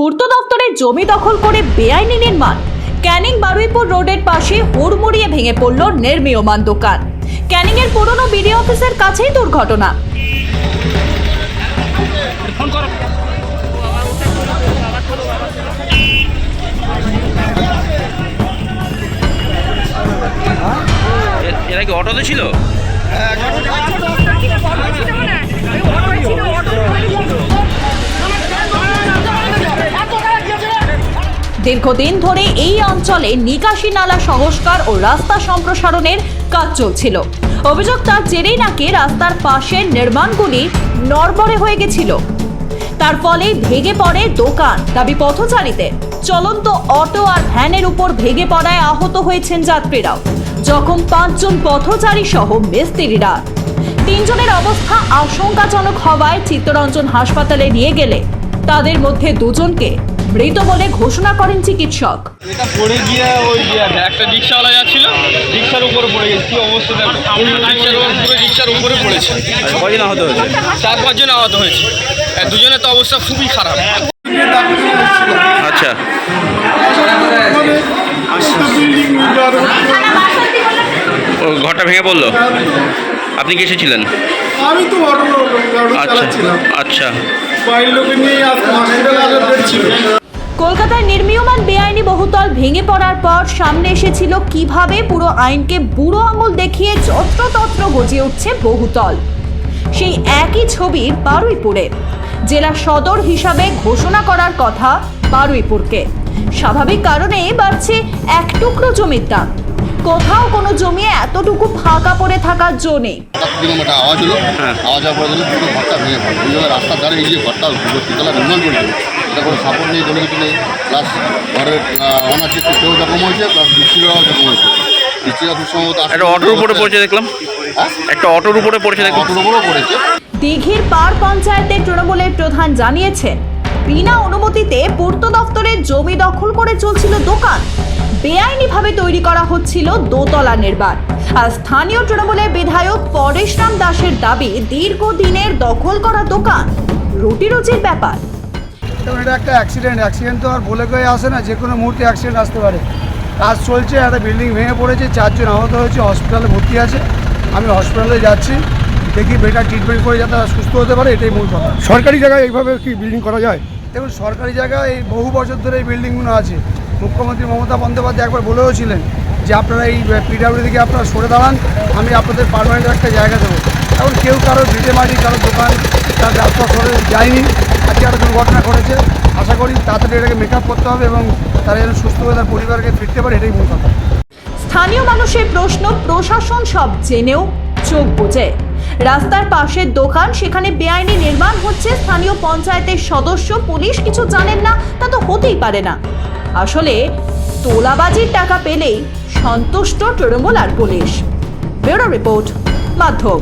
পূর্ত দপ্তরের জমি দখল করে বেআইনি নির্মাণ। ক্যানিং বারুইপুর রোডের পাশে হুড়মুড়িয়ে ভেঙে পড়ল নির্মীয়মান দোকান। ক্যানিং এর পুরনো বিডি অফিসের কাছেই দুর্ঘটনা। এরা কি অটোতে ছিল। দীর্ঘদিন ধরে এই অঞ্চলে নিকাশি নালা সংস্কার ও রাস্তা সম্প্রসারণের কাজ চলছিল। অভিযোগ তার জেরেই নাকি রাস্তার পাশের নির্মাণগুলি নড়বড়ে হয়ে গেছিল। তার ফলে ভেঙে পড়ে দোকান, দাবি পথচারীদের। চলন্ত অটো আর ভ্যানের উপর ভেঙে পড়ায় আহত হয়েছেন যাত্রীরাও। যখন পাঁচজন পথচারী সহ মিস্ত্রিরা। তিনজনের অবস্থা আশঙ্কাজনক হওয়ায় চিত্তরঞ্জন হাসপাতালে নিয়ে গেলে। তাদের মধ্যে দুজনকে মৃত বলে ঘোষণা করেন চিকিৎসক। এটা পড়ে গিয়ে ওই যে একটা রিক্সাওয়ালা যাচ্ছিল রিক্সার উপরে পড়ে গেছে। কি অবস্থা দেখো। রিক্সার পুরো রিক্সার উপরে পড়েছে। কদিন আহত হয়েছে? চার পাঁচজন আহত হয়েছে। আর দুজনের তো অবস্থা খুবই খারাপ। আচ্ছা। ও ঘরটা ভেঙে পড়ল? আপনি কি এসেছিলেন আমি তো আচ্ছা। আচ্ছা। বাড়ির লোকে নিয়ে আজকে হসপিটালে আসার ছিল। কলকাতায় নির্মীয়মান বেআইনি বহুতল ভেঙে পড়ার পর সামনে এসেছিল কীভাবে পুরো আইনকে বুড়ো আঙুল দেখিয়ে যত্রতত্র গজিয়ে উঠছে বহুতল। সেই একই ছবি বারুইপুরে। জেলা সদর হিসাবে ঘোষণা করার কথা বারুইপুরকে। স্বাভাবিক কারণে বাড়ছে এক টুকরো জমির দাম। কোথাও কোনো জমি এতটুকু ফাঁকা পড়ে থাকার জো নেই। একটা আওয়াজ হলো। আওয়াজ হওয়ার পরে ঘরটা ভেঙে পড়ে। রাস্তার ধারে এই যে ঘরটা নির্মাণ করেছিল এটা কোনো সাপোর্ট নেই কোনো কিছু নেই। প্লাস ঘরের যে কেউ জখম হয়েছে প্লাস বৃষ্টিরাও জখম হয়েছে। বৃষ্টিরা খুব সম্ভবত একটা অটোর উপরে পড়েছে দেখলাম। হ্যাঁ? একটা অটোর উপরে পড়েছে দেখলাম। অটোর উপরেও পড়েছে। দিঘির পার পঞ্চায়েতের তৃণমূলের প্রধান জানিয়েছেন বিনা অনুমতিতে পূর্ত দপ্তরের জমি দখল করে চলছিল দোকান। বেআইনিভাবে তৈরি করা হচ্ছিল দোতলা নির্মাণ। আর স্থানীয় তৃণমূলের বিধায়ক পরেশরাম দাসের দাবি দীর্ঘদিনের দখল করা দোকান রুটি রুচির ব্যাপার। দেখুন এটা একটা অ্যাক্সিডেন্ট অ্যাক্সিডেন্ট তো আর বলে কয়ে আসে না যে কোনো মুহূর্তে অ্যাক্সিডেন্ট আসতে পারে। কাজ চলছে একটা বিল্ডিং ভেঙে পড়েছে চারজন আহত হয়েছে হসপিটালে ভর্তি আছে। আমি হসপিটালে যাচ্ছি দেখি বেটার ট্রিটমেন্ট করে যাতে সুস্থ হতে পারে এটাই মূল কথা। সরকারি জায়গায় এইভাবে কি বিল্ডিং করা যায়? দেখুন সরকারি জায়গায় এই বহু বছর ধরে এই বিল্ডিংগুলো আছে। মুখ্যমন্ত্রী মমতা বন্দ্যোপাধ্যায় একবার বলেও ছিলেন যে আপনারা এই পিডাব্লিউ দিকে আপনারা সরে দাঁড়ান আমি আপনাদের পারমানেন্ট একটা জায়গা দেবো। এখন কেউ কারও ভিটে মাটি কারও দোকান সরে যায়নি। আজকে একটা দুর্ঘটনা ঘটেছে। আশা করি তাড়াতাড়ি এটাকে মেকআপ করতে হবে এবং তারা যেন সুস্থ হয়ে তার পরিবারকে ফিরতে পারে, এটাই মূল কথা। স্থানীয় মানুষের প্রশ্ন, প্রশাসন সব জেনেও চোখ বোঝে রাস্তার পাশের দোকান, সেখানে বেআইনি নির্মাণ হচ্ছে। স্থানীয় পঞ্চায়েতের সদস্য, পুলিশ কিছু জানেন না, তা তো হতেই পারে না। আসলে তোলাবাজির টাকা পেলেই সন্তুষ্ট তৃণমূল আর পুলিশ। ব্যুরো রিপোর্ট, মাধ্যম।